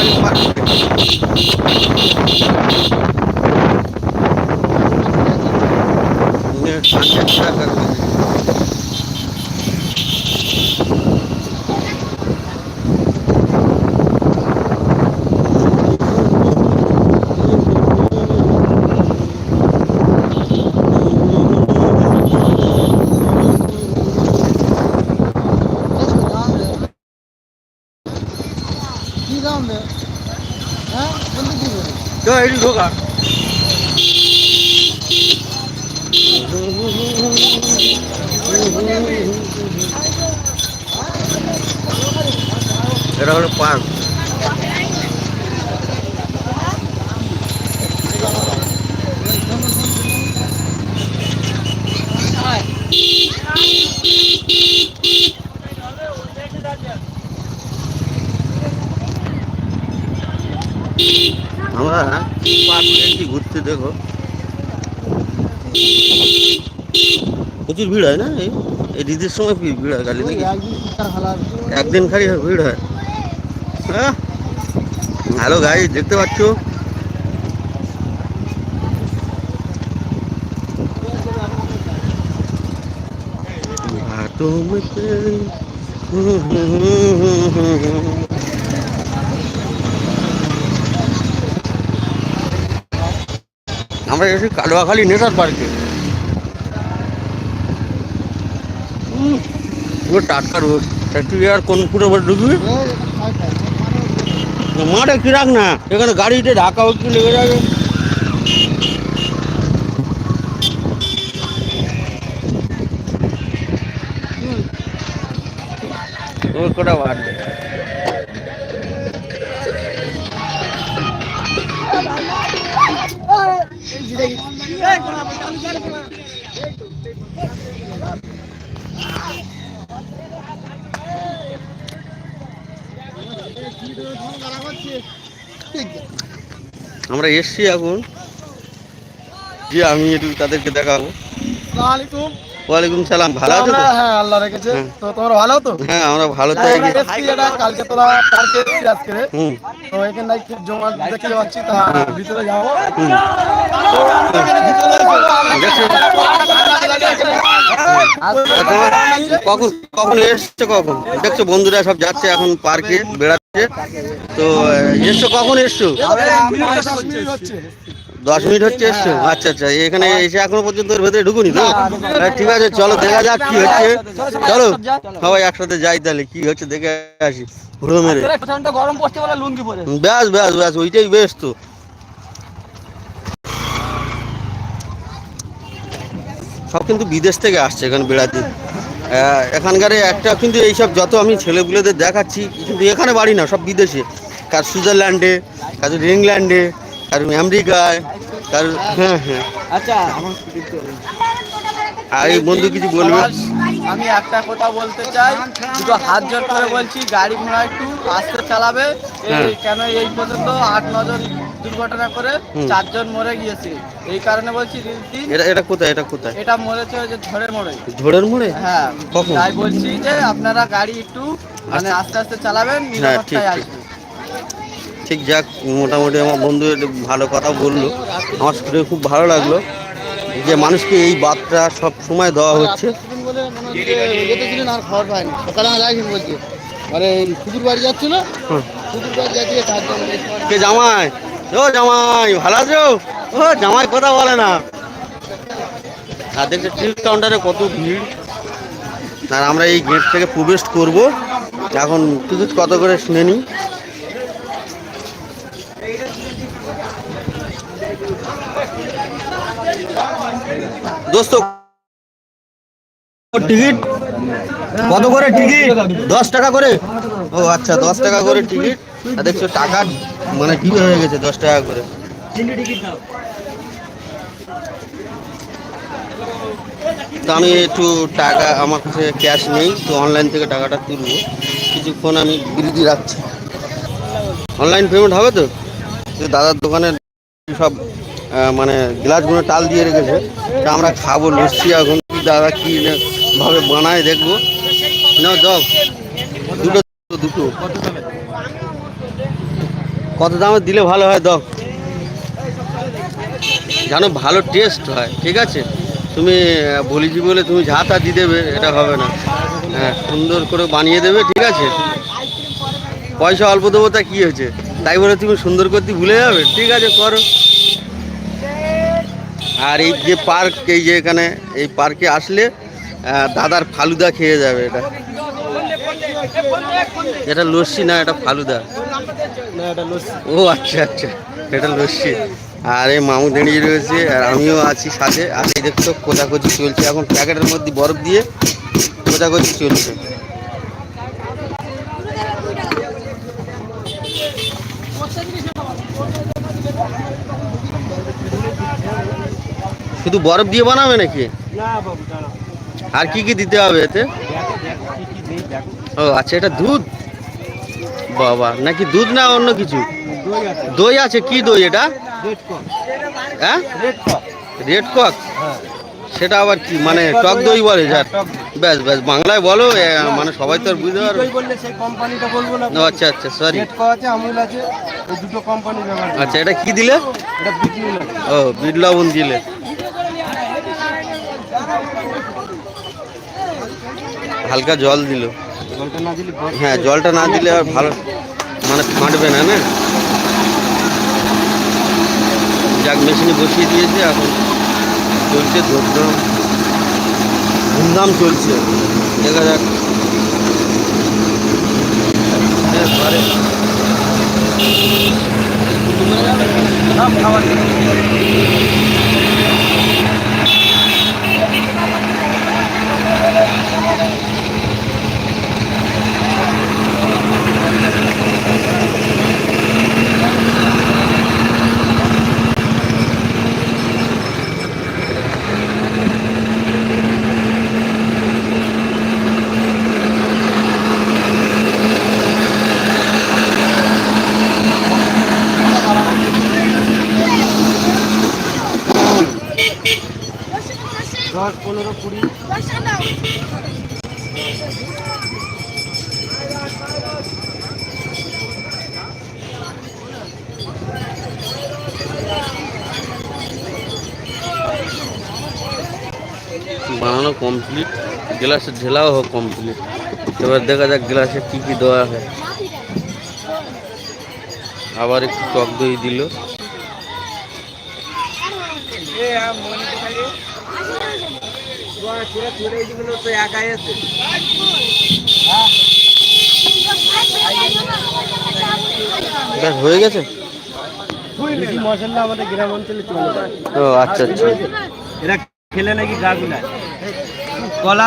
কাঁকড়াবাড়ি park কি দাম রে হ্যাঁ বলতে কি বলি তো এটি ঢোকা এটা হলো পার্ক ঘুরতে দেখো। প্রচুর ভিড় হয় না? এই ঈদের সময় কি ভিড় হয় গাড়ি নাকি? একদিন খালি ভিড় হয়। হ্যাঁ? হ্যালো গাই দেখতে পাচ্ছ? बातों আমরা এসে কালোয়াখালী নেতার পার্কে। পুরো টাটকা রোদ তুই আর কোন পুরো ঢুকবি? মাঠে কি রাখ না? এখানে গাড়িতে ঢাকা একটু লেগে যাবে। ও কটা আমরা এসছি এখন। যে আমি একটু তাদেরকে দেখাবো। ওয়ালাইকুম সালাম ভালো আছো তো? হ্যাঁ আল্লাহ রেখেছে। হ্যাঁ। তো তোমার ভালো তো? হ্যাঁ আমরা ভালো তো। কালকে তোরা পার্কে আজকে। তো এখানে খুব জমা দেখতে পাচ্ছি তা ভিতরে হুম। দেখছ? তা তোমার কখন কখন এসছো কখন? দেখছ বন্ধুরা সব যাচ্ছে এখন পার্কে বেড়াচ্ছে। তো এসছো কখন এসছো। দশ মিনিট হচ্ছে এসছো? আচ্ছা আচ্ছা এখানে এসে এখনও পর্যন্ত ওর ভেতরে ঢুকুনি তো? ঠিক আছে চলো দেখা যাক কি হচ্ছে। চলো সবাই একসাথে যাই তাহলে কি হচ্ছে দেখে আসি। ঘুরো মেরে। ব্যাস ব্যাস ব্যাস ওইটাই বেশ তো সব কিন্তু বিদেশ থেকে আসছে এখানে বেড়াতে। এখানকার একটা কিন্তু এইসব যত আমি ছেলেগুলোদের দেখাচ্ছি কিন্তু এখানে বাড়ি না সব বিদেশে। কার সুইজারল্যান্ডে কার ইংল্যান্ডে কার আমেরিকায় কার হ্যাঁ হ্যাঁ। আচ্ছা আর বন্ধু কিছু বলবে? আমি একটা কথা বলতে চাই দুটো হাত জোর করে বলছি গাড়ি ঘোড়া একটু আস্তে চালাবে। হ্যাঁ। কেন এই পর্যন্ত আট নজন দুর্ঘটনা করে চারজন মরে গিয়েছে। এই কারণে বলছি এটা এটা কোথায় এটা কোথায়? এটা মরেছে যে ঝড়ের মোড়ে ঝোড়ের মোড়ে? হ্যাঁ তাই বলছি যে আপনারা গাড়ি একটু মানে আস্তে আস্তে চালাবেন হ্যাঁ, ঠিক, নিরাপত্তায়। আসবেন। ঠিক যাক, মোটামুটি আমার বন্ধু ভালো কথা বলল। আমার শুনে খুব ভালো লাগল যে মানুষকে এই বার্তা সব সময় দেওয়া হচ্ছে। আর খবর যাচ্ছে কে জামাই? ও জামাই, ভালো আছো? ও, জামাই কথা বলে না। আর দেখছে টিকিট কাউন্টারে কত ভিড়। আর আমরা এই গেট থেকে প্রবেশ করব। এখন টিকিট কত করে শুনে নিই। টিকিট? কত করে টিকিট? দশ টাকা করে? ও আচ্ছা দশ টাকা করে টিকিট। আর দেখছ, টাকা মানে কি হয়ে গেছে, দশ টাকা করে। তো আমি একটু টাকা, আমার কাছে ক্যাশ নেই, তো অনলাইন থেকে টাকাটা তুলবো। কিছুক্ষণ আমি বিরতি রাখছি। অনলাইন পেমেন্ট হবে তো দাদার দোকানের সব মানে গ্লাসগুলো টাল দিয়ে রেখেছে। তা আমরা খাব, লস্যি এখন দাদা কি ভাবে বানায় দেখব। না দাও, দুটো দুটো। কত দামে দিলে ভালো হয় দাও। জানো ভালো টেস্ট হয়, ঠিক আছে? তুমি বলেছি বলে তুমি যা তা দিয়ে দেবে, এটা হবে না। হ্যাঁ সুন্দর করে বানিয়ে দেবে, ঠিক আছে? পয়সা অল্প দেবো, তা কী হয়েছে? তাই বলে তুমি সুন্দর করতে ভুলে যাবে, ঠিক আছে, করো। আর এই যে পার্ক এই যে এখানে এই পার্কে আসলে দাদার ফালুদা খেয়ে যাবে এটা। এটা লস্যি না এটা ফালুদা? ও আচ্ছা আচ্ছা এটা লস্যি। আর এই মামু দাঁড়িয়ে রয়েছে আর আমিও আছি সাথে। আর এই দেখছ কোচাকচি চলছে। এখন প্যাকেটের মধ্যে বরফ দিয়ে কোচাকচি চলছে। শুধু বরফ দিয়ে বানাবে নাকি? আর কি কি দিতে হবে এতে? ও আচ্ছা এটা দুধ? বাবা নাকি দুধ না অন্য কিছু? দই আছে। কি দই এটা? Red cock. হ্যাঁ? Red cock. হ্যাঁ। সেটা আবার কি মানে টক দই বলে যার? ব্যাস ব্যাস বাংলায় বলো মানে সবাই তো আর বুঝতে পারবে। বললে সেই কোম্পানিটা বলব না ও আচ্ছা আচ্ছা সরি আছে আমুল আছে দুটো কোম্পানি আচ্ছা এটা কি দিলে? এটা ও বিট লবণ দিলে। হালকা জল দিল। হ্যাঁ জলটা না দিলে আর ভালো মানে ফাটবে না না? যাক, মেশিনে বসিয়ে দিয়েছে, এখন চলছে ধুমধাম ধুমধাম চলছে। দেখা যাক। খাবার দশ পনেরো কুড়ি। বানানো কমপ্লিট গ্লাসে ঢেলাও হোক কমপ্লিট এবার দেখা যাক গ্লাসে কি কি দেওয়া হয় আবার একটু টক দই দিল। একাই আছে। ব্যাস হয়ে গেছে? মশলা আমাদের গ্রাম অঞ্চলে চলে যায়। ও আচ্ছা আচ্ছা। এরা খেলে নাকি গা গুলায় কলা